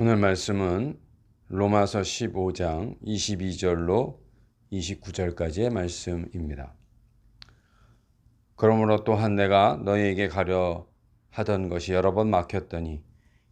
오늘 말씀은 로마서 15장 22절로 29절까지의 말씀입니다. 그러므로 또한 내가 너희에게 가려 하던 것이 여러 번 막혔더니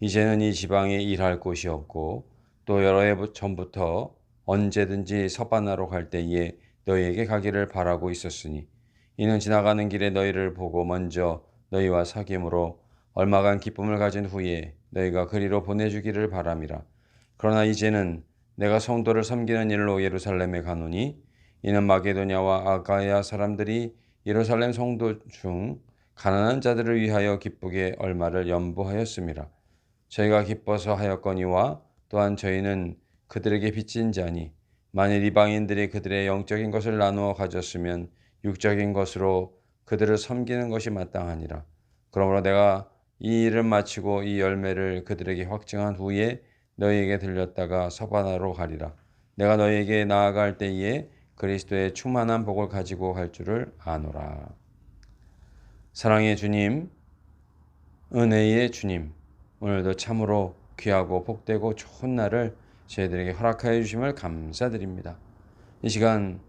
이제는 이 지방에 일할 곳이 없고 또 여러 해 전부터 언제든지 서바나로 갈 때에 너희에게 가기를 바라고 있었으니 이는 지나가는 길에 너희를 보고 먼저 너희와 사귐으로 얼마간 기쁨을 가진 후에 너희가 그리로 보내주기를 바람이라. 그러나 이제는 내가 성도를 섬기는 일로 예루살렘에 가노니 이는 마게도냐와 아가야 사람들이 예루살렘 성도 중 가난한 자들을 위하여 기쁘게 얼마를 연보하였음이라. 저희가 기뻐서 하였거니와 또한 저희는 그들에게 빚진 자니 만일 이방인들이 그들의 영적인 것을 나누어 가졌으면 육적인 것으로 그들을 섬기는 것이 마땅하니라. 그러므로 내가 이 일을 마치고 이 열매를 그들에게 확증한 후에 너희에게 들렸다가 서바나로 가리라. 내가 너희에게 나아갈 때에 그리스도의 충만한 복을 가지고 갈 줄을 아노라. 사랑의 주님, 은혜의 주님, 오늘도 참으로 귀하고 복되고 좋은 날을 저희들에게 허락하여 주심을 감사드립니다. 이 시간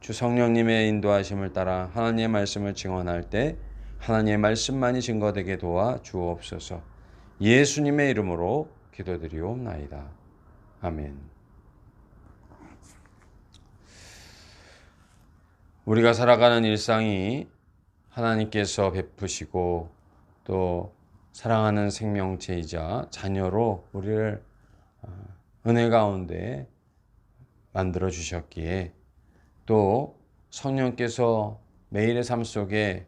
주 성령님의 인도하심을 따라 하나님의 말씀을 증언할 때 하나님의 말씀만이 증거되게 도와 주옵소서. 예수님의 이름으로 기도드리옵나이다. 아멘. 우리가 살아가는 일상이 하나님께서 베푸시고 또 사랑하는 생명체이자 자녀로 우리를 어, 은혜 가운데 만들어 주셨기에 또 성령께서 매일의 삶 속에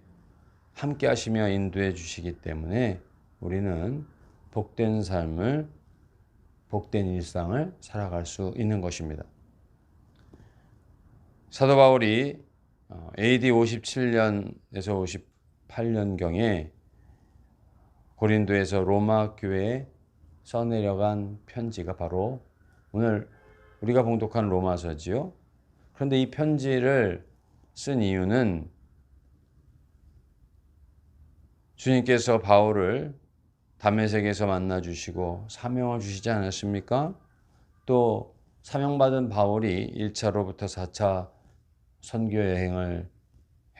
함께 하시며 인도해 주시기 때문에 우리는 복된 삶을 복된 일상을 살아갈 수 있는 것입니다. 사도 바울이 AD 57년에서 58년경에 고린도에서 로마 교회에 써내려간 편지가 바로 오늘 우리가 봉독한 로마서지요. 그런데 이 편지를 쓴 이유는 주님께서 바울을 담에색에서 만나 주시고 사명을 주시지 않았습니까? 또 사명받은 바울이 1차로부터 4차 선교 여행을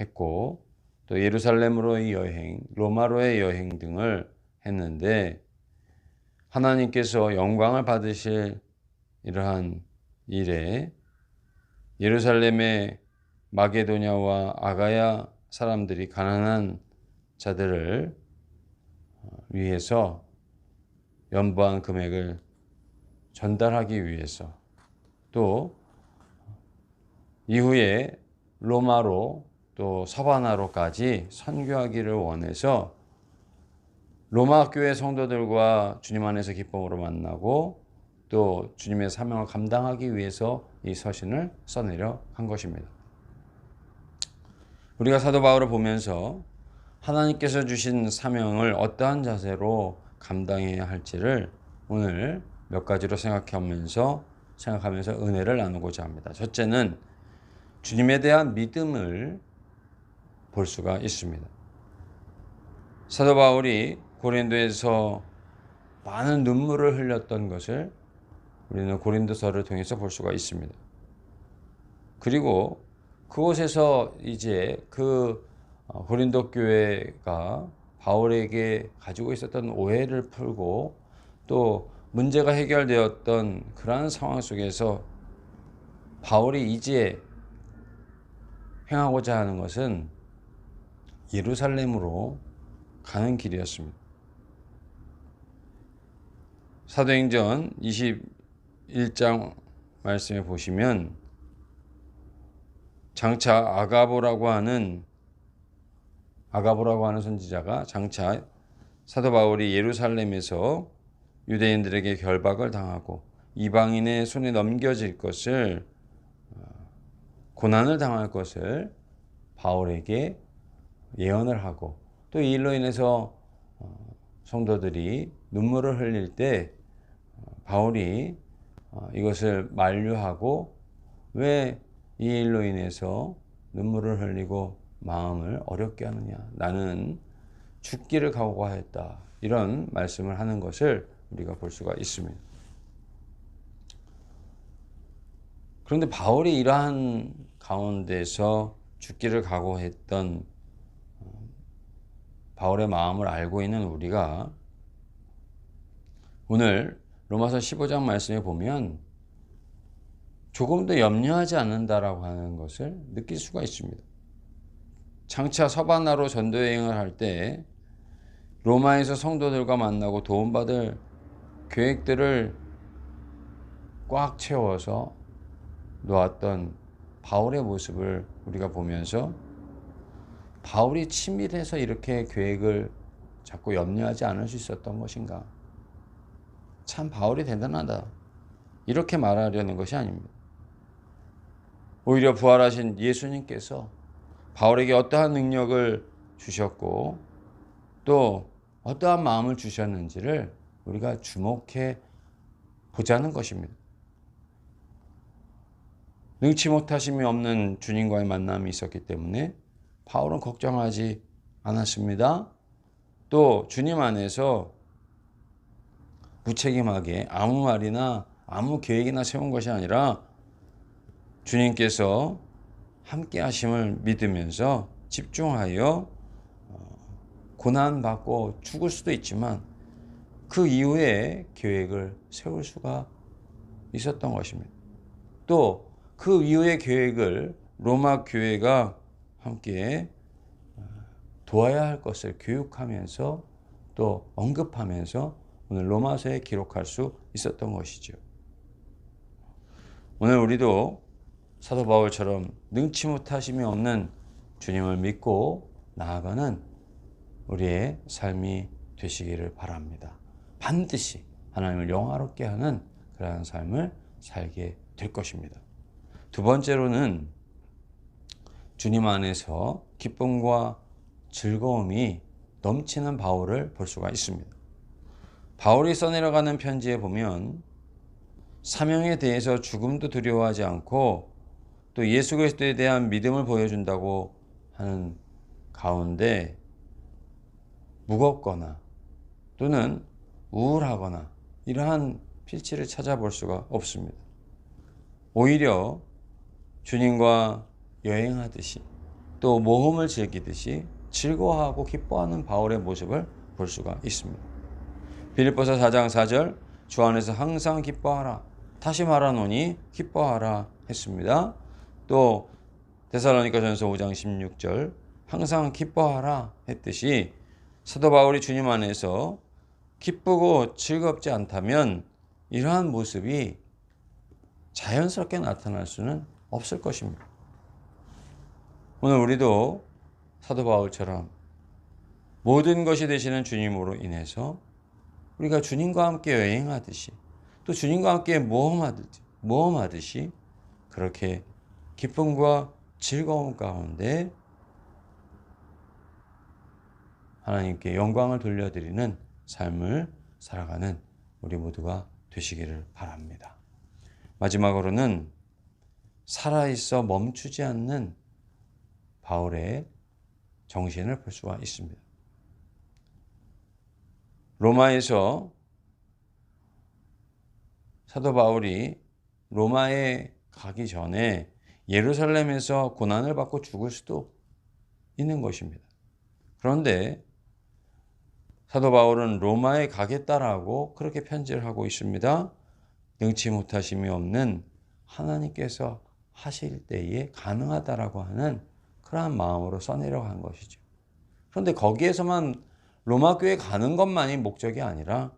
했고 또 예루살렘으로의 여행, 로마로의 여행 등을 했는데 하나님께서 영광을 받으실 이러한 일에 예루살렘의 마게도냐와 아가야 사람들이 가난한 자들을 위해서 연보한 금액을 전달하기 위해서 또 이후에 로마로 또 서바나로까지 선교하기를 원해서 로마 교회 성도들과 주님 안에서 기쁨으로 만나고 또 주님의 사명을 감당하기 위해서 이 서신을 써내려 한 것입니다. 우리가 사도 바울을 보면서 하나님께서 주신 사명을 어떠한 자세로 감당해야 할지를 오늘 몇 가지로 생각하면서 생각하면서 은혜를 나누고자 합니다. 첫째는 주님에 대한 믿음을 볼 수가 있습니다. 사도 바울이 고린도에서 많은 눈물을 흘렸던 것을 우리는 고린도서를 통해서 볼 수가 있습니다. 그리고 그곳에서 이제 그 어, 고린도 교회가 바울에게 가지고 있었던 오해를 풀고 또 문제가 해결되었던 그러한 상황 속에서 바울이 이제 행하고자 하는 것은 예루살렘으로 가는 길이었습니다. 사도행전 21장 말씀에 보시면 장차 아가보라고 하는 아가보라고 하는 선지자가 장차 사도 바울이 예루살렘에서 유대인들에게 결박을 당하고 이방인의 손에 넘겨질 것을 어, 고난을 당할 것을 바울에게 예언을 하고 또 이 일로 인해서 어, 성도들이 눈물을 흘릴 때 어, 바울이 이것을 만류하고 왜 이 일로 인해서 눈물을 흘리고 마음을 어렵게 하느냐. 나는 죽기를 각오하였다. 이런 말씀을 하는 것을 우리가 볼 수가 있습니다. 그런데 바울이 이러한 가운데서 죽기를 각오했던 어, 바울의 마음을 알고 있는 우리가 오늘 로마서 15장 말씀에 보면 조금도 염려하지 않는다라고 하는 것을 느낄 수가 있습니다. 장차 서바나로 전도 여행을 할 때 로마에서 성도들과 만나고 도움받을 계획들을 꽉 채워서 놓았던 바울의 모습을 우리가 보면서 바울이 친밀해서 이렇게 계획을 자꾸 염려하지 않을 수 있었던 것인가? 참 바울이 대단하다. 이렇게 말하려는 것이 아닙니다. 오히려 부활하신 예수님께서 바울에게 어떠한 능력을 주셨고 또 어떠한 마음을 주셨는지를 우리가 주목해 보자는 것입니다. 능치 못하심이 없는 주님과의 만남이 있었기 때문에 바울은 걱정하지 않았습니다. 또 주님 안에서 무책임하게 아무 말이나 아무 계획이나 세운 것이 아니라 주님께서 함께 하심을 믿으면서 집중하여 어, 고난 받고 죽을 수도 있지만 그 이후에 계획을 세울 수가 있었던 것입니다. 또 그 이후의 계획을 로마 교회가 함께 어, 도와야 할 것을 교육하면서 또 언급하면서 오늘 로마서에 기록할 수 있었던 것이죠. 오늘 우리도 사도 바울처럼 능치 못하심이 없는 주님을 믿고 나아가는 우리의 삶이 되시기를 바랍니다. 반드시 하나님을 영화롭게 하는 그러한 삶을 살게 될 것입니다. 두 번째로는 주님 안에서 기쁨과 즐거움이 넘치는 바울을 볼 수가 있습니다. 바울이 써내려가는 편지에 보면 사명에 대해서 죽음도 두려워하지 않고 또 예수 그리스도에 대한 믿음을 보여준다고 하는 가운데 무겁거나 또는 우울하거나 이러한 필치를 찾아볼 수가 없습니다. 오히려 주님과 여행하듯이 또 모험을 즐기듯이 즐거워하고 기뻐하는 바울의 모습을 볼 수가 있습니다. 빌립보서 4장 4절 주 안에서 항상 기뻐하라 다시 말하노니 기뻐하라 했습니다. 또 데살로니가전서 5장 16절 항상 기뻐하라 했듯이 사도 바울이 주님 안에서 기쁘고 즐겁지 않다면 이러한 모습이 자연스럽게 나타날 수는 없을 것입니다. 오늘 우리도 사도 바울처럼 모든 것이 되시는 주님으로 인해서 우리가 주님과 함께 여행하듯이 또 주님과 함께 모험하듯이 모험하듯이 그렇게 기쁨과 즐거움 가운데 하나님께 영광을 돌려드리는 삶을 살아가는 우리 모두가 되시기를 바랍니다. 마지막으로는 살아있어 멈추지 않는 바울의 정신을 볼 수가 있습니다. 로마에서 사도 바울이 로마에 가기 전에 예루살렘에서 고난을 받고 죽을 수도 있는 것입니다. 그런데 사도 바울은 로마에 가겠다라고 그렇게 편지를 하고 있습니다. 능치 못하심이 없는 하나님께서 하실 때에 가능하다라고 하는 그러한 마음으로 써내려간 것이죠. 그런데 거기에서만 로마 교회 가는 것만이 목적이 아니라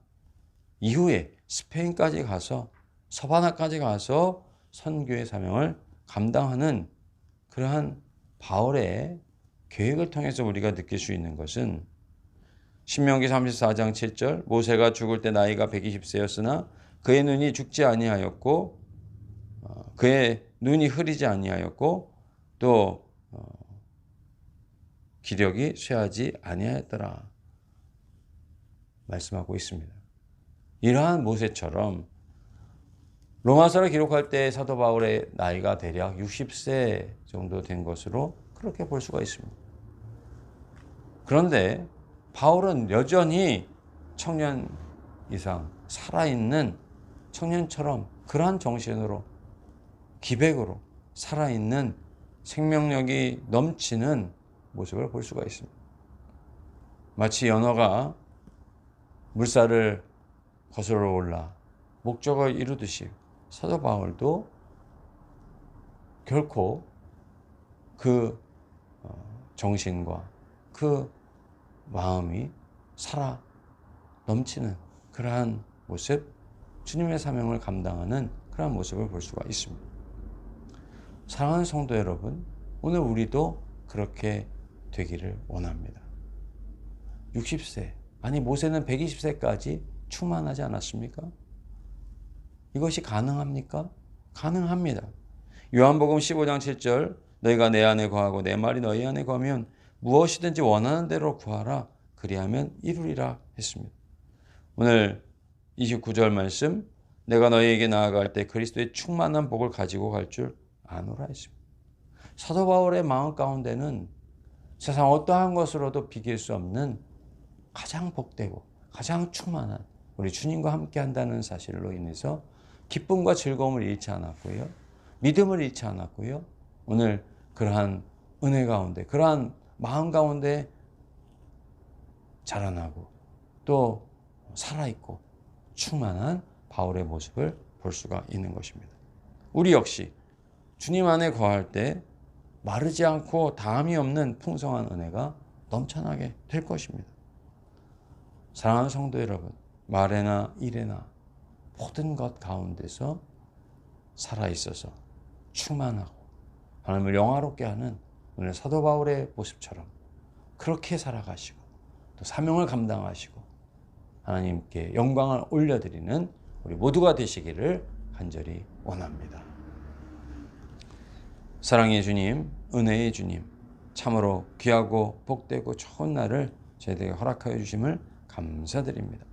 이후에 스페인까지 가서 서바나까지 가서 선교의 사명을 감당하는 그러한 바울의 계획을 통해서 우리가 느낄 수 있는 것은 신명기 34장 7절 모세가 죽을 때 나이가 120세였으나 그의 눈이 죽지 아니하였고 어, 그의 눈이 흐리지 아니하였고 또 어, 기력이 쇠하지 아니하였더라 말씀하고 있습니다. 이러한 모세처럼 로마서를 기록할 때 사도 바울의 나이가 대략 60세 정도 된 것으로 그렇게 볼 수가 있습니다. 그런데 바울은 여전히 청년 이상 살아있는 청년처럼 그러한 정신으로 기백으로 살아있는 생명력이 넘치는 모습을 볼 수가 있습니다. 마치 연어가 물살을 거슬러 올라 목적을 이루듯이 사도 바울도 결코 그 어, 정신과 그 마음이 살아 넘치는 그러한 모습, 주님의 사명을 감당하는 그러한 모습을 볼 수가 있습니다. 사랑하는 성도 여러분, 오늘 우리도 그렇게 되기를 원합니다. 60세, 아니 모세는 120세까지 충만하지 않았습니까? 이것이 가능합니까? 가능합니다. 요한복음 15장 7절 너희가 내 안에 거하고 내 말이 너희 안에 거하면 무엇이든지 원하는 대로 구하라 그리하면 이루리라 했습니다. 오늘 29절 말씀 내가 너희에게 나아갈 때 그리스도의 충만한 복을 가지고 갈 줄 아노라 했습니다. 사도 바울의 마음 가운데는 세상 어떠한 것으로도 비길 수 없는 가장 복되고 가장 충만한 우리 주님과 함께 한다는 사실로 인해서 기쁨과 즐거움을 잃지 않았고요. 믿음을 잃지 않았고요. 오늘 그러한 은혜 가운데, 그러한 마음 가운데 자라나고 또 살아있고 충만한 바울의 모습을 볼 수가 있는 것입니다. 우리 역시 주님 안에 거할 때 마르지 않고 다함이 없는 풍성한 은혜가 넘쳐나게 될 것입니다. 사랑하는 성도 여러분, 말에나 일에나 모든 것 가운데서 살아 있어서 충만하고 하나님을 영화롭게 하는 오늘 사도 바울의 모습처럼 그렇게 살아가시고 또 사명을 감당하시고 하나님께 영광을 올려드리는 우리 모두가 되시기를 간절히 원합니다. 사랑의 주님, 은혜의 주님, 참으로 귀하고 복되고 좋은 날을 저희에게 허락하여 주심을 감사드립니다.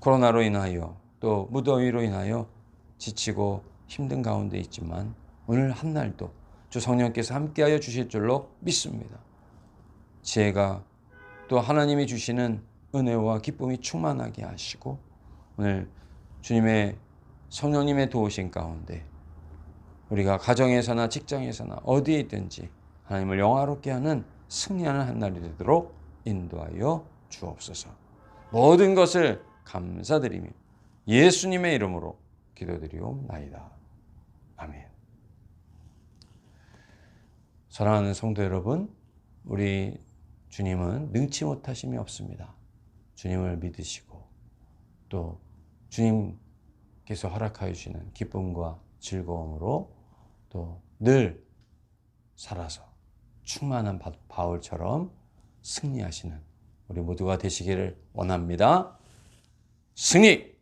코로나로 인하여 또 무더위로 인하여 지치고 힘든 가운데 있지만 오늘 한 날도 주 성령께서 함께하여 주실 줄로 믿습니다. 지혜가 또 하나님이 주시는 은혜와 기쁨이 충만하게 하시고 오늘 주님의 성령님의 도우신 가운데 우리가 가정에서나 직장에서나 어디에 있든지 하나님을 영화롭게 하는 승리하는 한 날이 되도록 인도하여 주옵소서. 모든 것을 감사드리며 예수님의 이름으로 기도드리옵나이다. 아멘. 사랑하는 성도 여러분, 우리 주님은 능치 못하심이 없습니다. 주님을 믿으시고 또 주님께서 허락하여 주시는 기쁨과 즐거움으로 또 늘 살아서 충만한 바울처럼 승리하시는 우리 모두가 되시기를 원합니다. 승리!